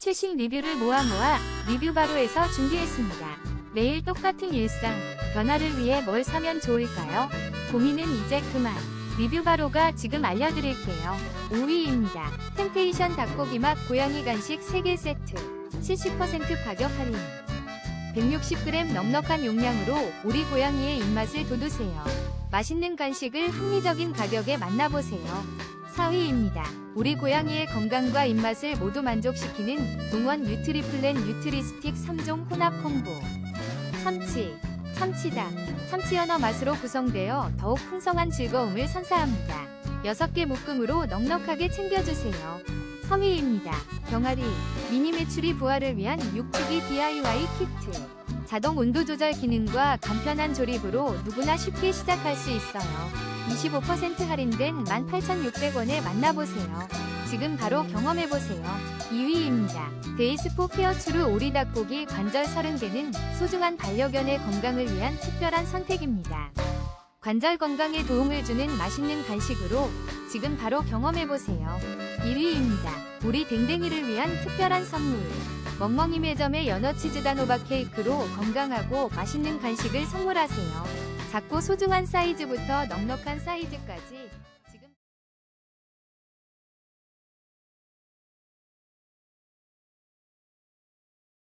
최신 리뷰를 모아 모아 리뷰 바로에서 준비했습니다. 매일 똑같은 일상, 변화를 위해 뭘 사면 좋을까요? 고민은 이제 그만. 리뷰 바로가 지금 알려드릴게요. 5위입니다. 템테이션 닭고기 맛 고양이 간식 3개 세트. 70% 가격 할인. 160g 넉넉한 용량으로 우리 고양이의 입맛을 돋우세요. 맛있는 간식을 합리적인 가격에 만나보세요. 4위입니다. 우리 고양이의 건강과 입맛을 모두 만족시키는 동원 뉴트리플랜 뉴트리스틱 3종 혼합 콤보. 참치, 참치닭, 참치 연어 맛으로 구성되어 더욱 풍성한 즐거움을 선사합니다. 6개 묶음으로 넉넉하게 챙겨주세요. 3위입니다. 병아리, 미니 메추리 부활을 위한 육축이 DIY 키트. 자동 온도 조절 기능과 간편한 조립으로 누구나 쉽게 시작할 수 있어요. 25% 할인된 18,600원에 만나보세요. 지금 바로 경험해보세요. 2위입니다. 데이스포 케어추르 오리 닭고기 관절 30개는 소중한 반려견의 건강을 위한 특별한 선택입니다. 관절 건강에 도움을 주는 맛있는 간식으로 지금 바로 경험해보세요. 1위입니다. 우리 댕댕이를 위한 특별한 선물. 멍멍이 매점의 연어치즈 단 호박 케이크로 건강하고 맛있는 간식을 선물하세요. 작고 소중한 사이즈부터 넉넉한 사이즈까지